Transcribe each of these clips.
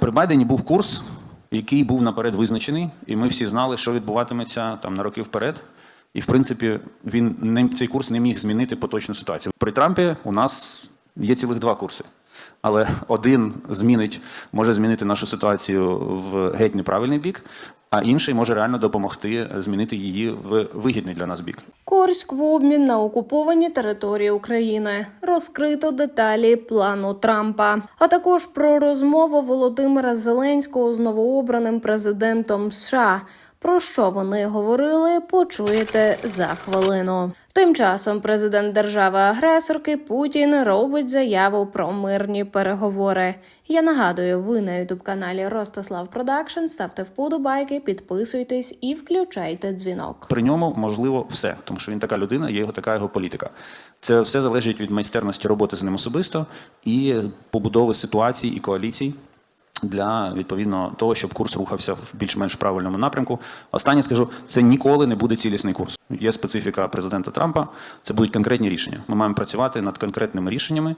При Байдені був курс, який був наперед визначений, і ми всі знали, що відбуватиметься там на роки вперед. І в принципі, він не цей курс не міг змінити поточну ситуацію. При Трампі у нас є цілих два курси. Але один змінить, може змінити нашу ситуацію в геть неправильний бік, а інший може реально допомогти змінити її в вигідний для нас бік. Курськ в обмін на окуповані території України. Розкрито деталі плану Трампа, а також про розмову Володимира Зеленського з новообраним президентом США. Про що вони говорили, почуєте за хвилину. Тим часом президент держави-агресорки Путін робить заяву про мирні переговори. Я нагадую, ви на ютуб каналі Ростислав Продакшн. Ставте вподобайки, підписуйтесь і включайте дзвінок. При ньому можливо все, тому що він така людина, є його така його політика. Це все залежить від майстерності роботи з ним особисто і побудови ситуацій і коаліцій. Для відповідно того, щоб курс рухався в більш-менш правильному напрямку. Останнє скажу, це ніколи не буде цілісний курс. Є специфіка президента Трампа. Це будуть конкретні рішення. Ми маємо працювати над конкретними рішеннями,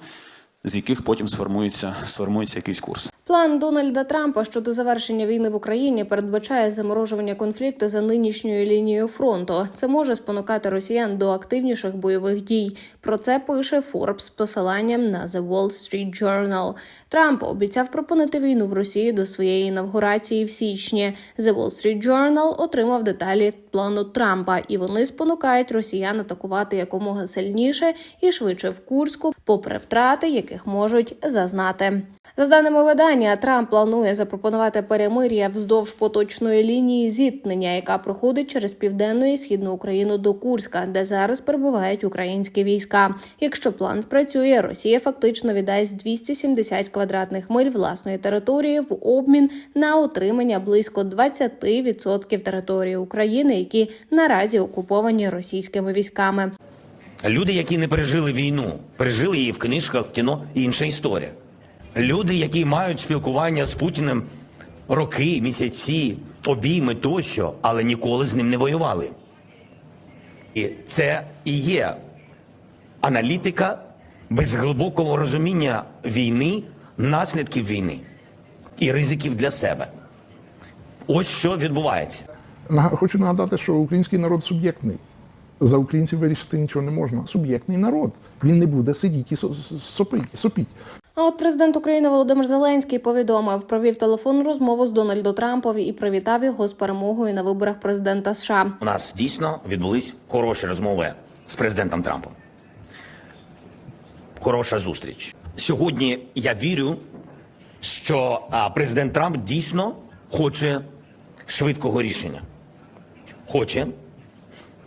з яких потім сформується, сформується якийсь курс. План Дональда Трампа щодо завершення війни в Україні передбачає заморожування конфлікту за нинішньою лінією фронту. Це може спонукати росіян до активніших бойових дій. Про це пише Forbes з посиланням на The Wall Street Journal. Трамп обіцяв припинити війну в Росії до своєї інавгурації в січні. The Wall Street Journal отримав деталі плану Трампа, і вони спонукають росіян атакувати якомога сильніше і швидше в Курську, попри втрати, яких можуть зазнати. За даними видання, Трамп планує запропонувати перемир'я вздовж поточної лінії зіткнення, яка проходить через південну і східну Україну до Курська, де зараз перебувають українські війська. Якщо план спрацює, Росія фактично віддасть 270 квадратних миль власної території в обмін на отримання близько 20% території України, які наразі окуповані російськими військами. Люди, які не пережили війну, пережили її в книжках, в кіно інша історія. Люди, які мають спілкування з Путіним роки, місяці, обійми тощо, але ніколи з ним не воювали. І це і є аналітика без глибокого розуміння війни, наслідків війни і ризиків для себе. Ось що відбувається. Хочу нагадати, що український народ суб'єктний. За українців вирішити нічого не можна. Суб'єктний народ. Він не буде сидіти і сопіть. А от президент України Володимир Зеленський повідомив, провів телефонну розмову з Дональдом Трампом і привітав його з перемогою на виборах президента США. У нас дійсно відбулись хороші розмови з президентом Трампом. Хороша зустріч. Сьогодні я вірю, що президент Трамп дійсно хоче швидкого рішення. Хоче.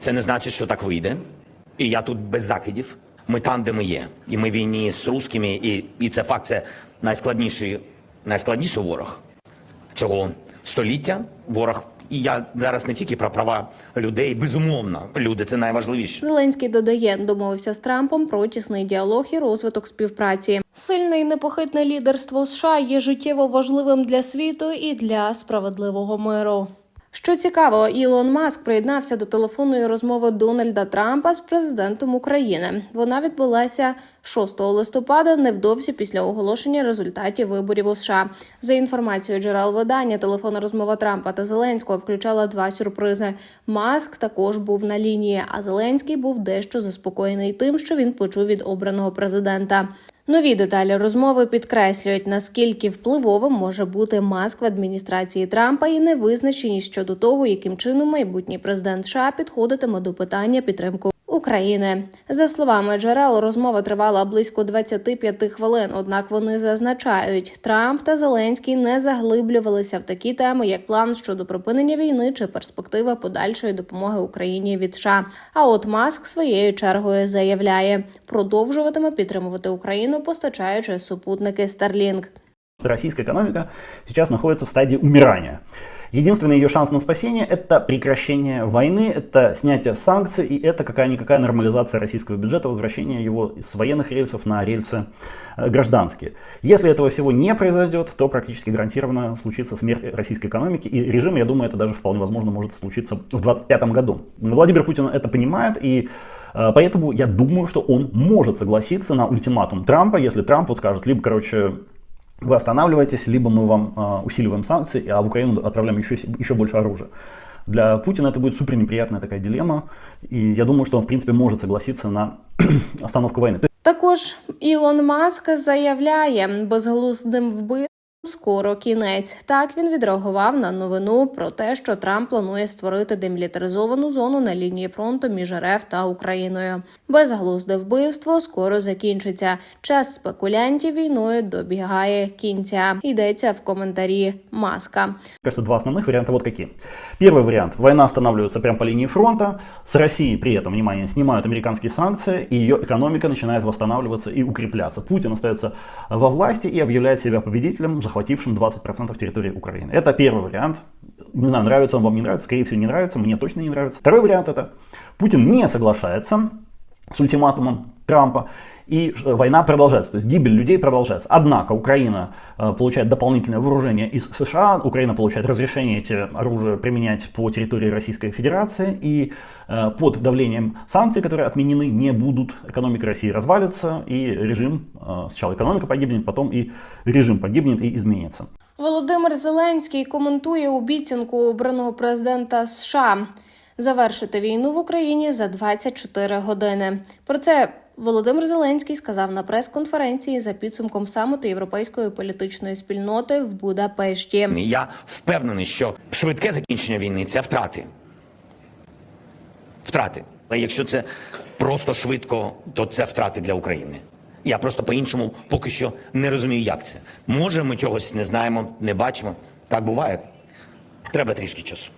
Це не значить, що так вийде. І я тут без закидів. Ми там, де ми є. І ми в війні з русскими, і, і це факт, це найскладніший, найскладніший ворог цього століття. Ворог. І я зараз не тільки про права людей, безумовно, люди це найважливіше. Зеленський додає, домовився з Трампом про тісний діалог і розвиток співпраці. Сильне і непохитне лідерство США є життєво важливим для світу і для справедливого миру. Що цікаво, Ілон Маск приєднався до телефонної розмови Дональда Трампа з президентом України. Вона відбулася 6 листопада, невдовзі після оголошення результатів виборів у США. За інформацією джерел видання, телефонна розмова Трампа та Зеленського включала два сюрпризи. Маск також був на лінії, а Зеленський був дещо заспокоєний тим, що він почув від обраного президента. Нові деталі розмови підкреслюють, наскільки впливовим може бути маск в адміністрації Трампа і невизначеність щодо того, яким чином майбутній президент США підходитиме до питання підтримки України. За словами джерел, розмова тривала близько 25 хвилин. Однак вони зазначають, Трамп та Зеленський не заглиблювалися в такі теми, як план щодо припинення війни чи перспектива подальшої допомоги Україні від США. А от Маск своєю чергою заявляє, продовжуватиме підтримувати Україну, постачаючи супутники Starlink. Российская экономика сейчас находится в стадии умирания. Единственный ее шанс на спасение – это прекращение войны, это снятие санкций и это какая-никакая нормализация российского бюджета, возвращение его с военных рельсов на рельсы э, гражданские. Если этого всего не произойдет, то практически гарантированно случится смерть российской экономики. И режим, я думаю, это даже вполне возможно может случиться в 2025 году. Владимир Путин это понимает и э, Поэтому я думаю, что он может согласиться на ультиматум Трампа, если Трамп вот скажет, либо, короче, вы останавливаетесь, либо мы вам а, усиливаем санкции, а в Украину отправляем еще, с- еще больше оружия. Для Путина это будет супер неприятная такая дилемма, и я думаю, что он, в принципе, может согласиться на остановку войны. То Також Ілон Маск заявляє, безглуздим вбивством скоро кінець. Так він відреагував на новину про те, що Трамп планує створити демілітаризовану зону на лінії фронту між РФ та Україною. Безглузде вбивство скоро закінчиться. Час спекулянтів війною добігає кінця. Йдеться в коментарі Маска. кажется, два основных варианта вот какие. Первый вариант. Война останавливается прямо по линии фронта. С России при этом, внимание, снимают американские санкции, и ее экономика начинает восстанавливаться и укрепляться. Путин остается во власти и объявляет себя победителем, захватившим 20% территории Украины. Это первый вариант. Не знаю, нравится он вам, не нравится, скорее всего, не нравится, мне точно не нравится. Второй вариант это Путин не соглашается с ультиматумом Трампа, и э, война продолжается, то есть гибель людей продолжается. Однако Украина э, получает дополнительное вооружение из США, Украина получает разрешение эти оружия применять по территории Российской Федерации, и э, под давлением санкций, которые отменены, не будут, экономика России развалится, и режим, э, сначала экономика погибнет, потом и режим погибнет и изменится. Володимир Зеленський коментує обіцянку обраного президента США завершити війну в Україні за 24 години. Про це Володимир Зеленський сказав на прес-конференції за підсумком саміту європейської політичної спільноти в Будапешті. Я впевнений, що швидке закінчення війни це втрати. Втрати. Але якщо це просто швидко, то це втрати для України. Я просто по-іншому поки що не розумію, як це. Може, ми чогось не знаємо, не бачимо. Так буває. Треба трішки часу.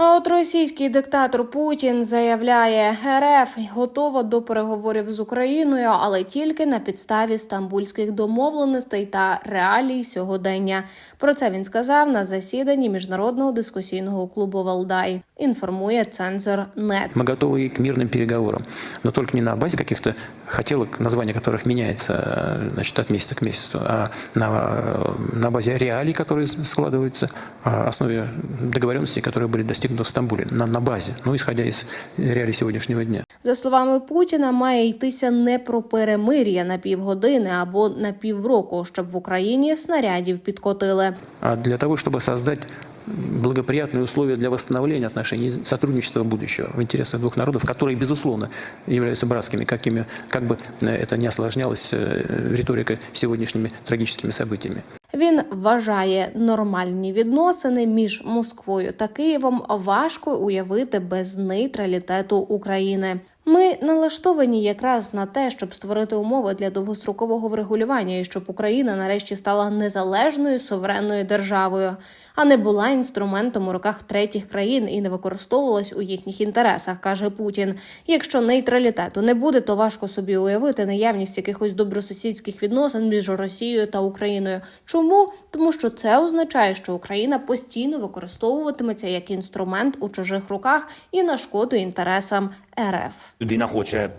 А от російський диктатор Путін заявляє, РФ готова до переговорів з Україною, але тільки на підставі стамбульських домовленостей та реалій сьогодення. Про це він сказав на засіданні міжнародного дискусійного клубу Валдай. Інформує цензор НЕТ. Мы готовы и к мирным переговорам, но только не на базе каких-то хотелок, название которых меняется э, значит, от месяца к месяцу, а на, э, на базе реалий, которые складываются, а основе договоренностей, которые были достигнуты в Стамбуле, на, на базе, ну, исходя из реалий сегодняшнего дня. За словами Путіна, має йтися не про перемир'я на півгодини або на півроку, щоб в Україні снарядів підкотили. А для того, чтобы создать благоприятные условия для восстановления отношений и сотрудничества будущего в интересах двух народов, которые, безусловно, являются братскими, какими, как бы э, это не осложнялось э, риторикой сегодняшними трагическими событиями. Він вважає нормальні відносини між Москвою та Києвом важко уявити без нейтралітету України. Ми налаштовані якраз на те, щоб створити умови для довгострокового врегулювання і щоб Україна нарешті стала незалежною суверенною державою, а не була інструментом у руках третіх країн і не використовувалась у їхніх інтересах, каже Путін. Якщо нейтралітету не буде, то важко собі уявити наявність якихось добросусідських відносин між Росією та Україною. Чому? Тому що це означає, що Україна постійно використовуватиметься як інструмент у чужих руках і на шкоду інтересам РФ. Людина хоче,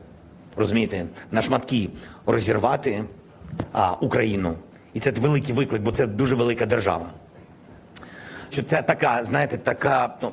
розумієте, на шматки розірвати а, Україну. І це великий виклик, бо це дуже велика держава. Що це така, знаєте, така ну,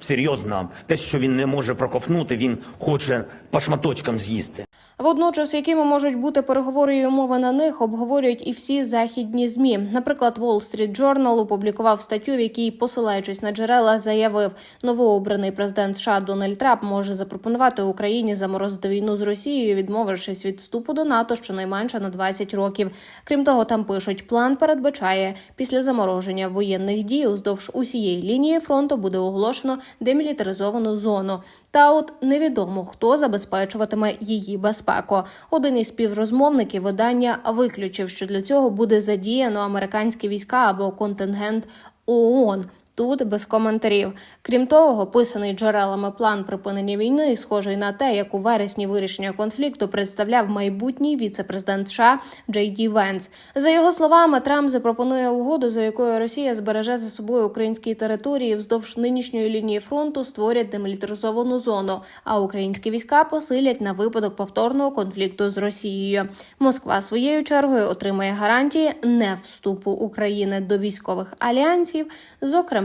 серйозна, те, що він не може проковтнути, він хоче по шматочкам з'їсти. Водночас, якими можуть бути переговори і умови на них, обговорюють і всі західні змі. Наприклад, Wall Street Journal опублікував статтю, в якій, посилаючись на джерела, заявив, новообраний президент США Дональд Трамп може запропонувати Україні заморозити війну з Росією, відмовившись від вступу до НАТО щонайменше на 20 років. Крім того, там пишуть, план передбачає після замороження воєнних дій уздовж усієї лінії фронту буде оголошено демілітаризовану зону. Та от невідомо хто забезпечуватиме її безпеку. Один із співрозмовників видання виключив, що для цього буде задіяно американські війська або контингент ООН. Тут без коментарів. Крім того, писаний джерелами план припинення війни, схожий на те, як у вересні вирішення конфлікту представляв майбутній віце-президент США Джей Ді Венс. За його словами, Трамп запропонує угоду, за якою Росія збереже за собою українські території вздовж нинішньої лінії фронту, створять демілітаризовану зону, а українські війська посилять на випадок повторного конфлікту з Росією. Москва своєю чергою отримає гарантії не вступу України до військових альянсів, зокрема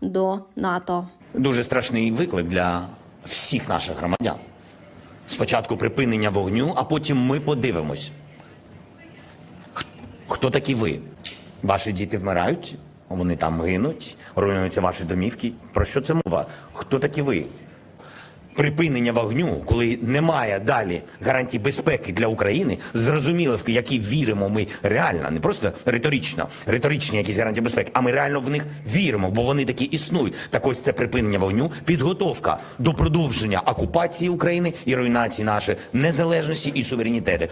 до НАТО. Дуже страшний виклик для всіх наших громадян. Спочатку припинення вогню, а потім ми подивимось. Хто такі ви? Ваші діти вмирають, вони там гинуть, руйнуються ваші домівки. Про що це мова? Хто такі ви? Припинення вогню, коли немає далі гарантій безпеки для України, зрозуміло, в які віримо ми реально, не просто риторично, риторичні якісь гарантії безпеки, а ми реально в них віримо, бо вони такі існують. Так ось це припинення вогню, підготовка до продовження окупації України і руйнації нашої незалежності і суверенітету.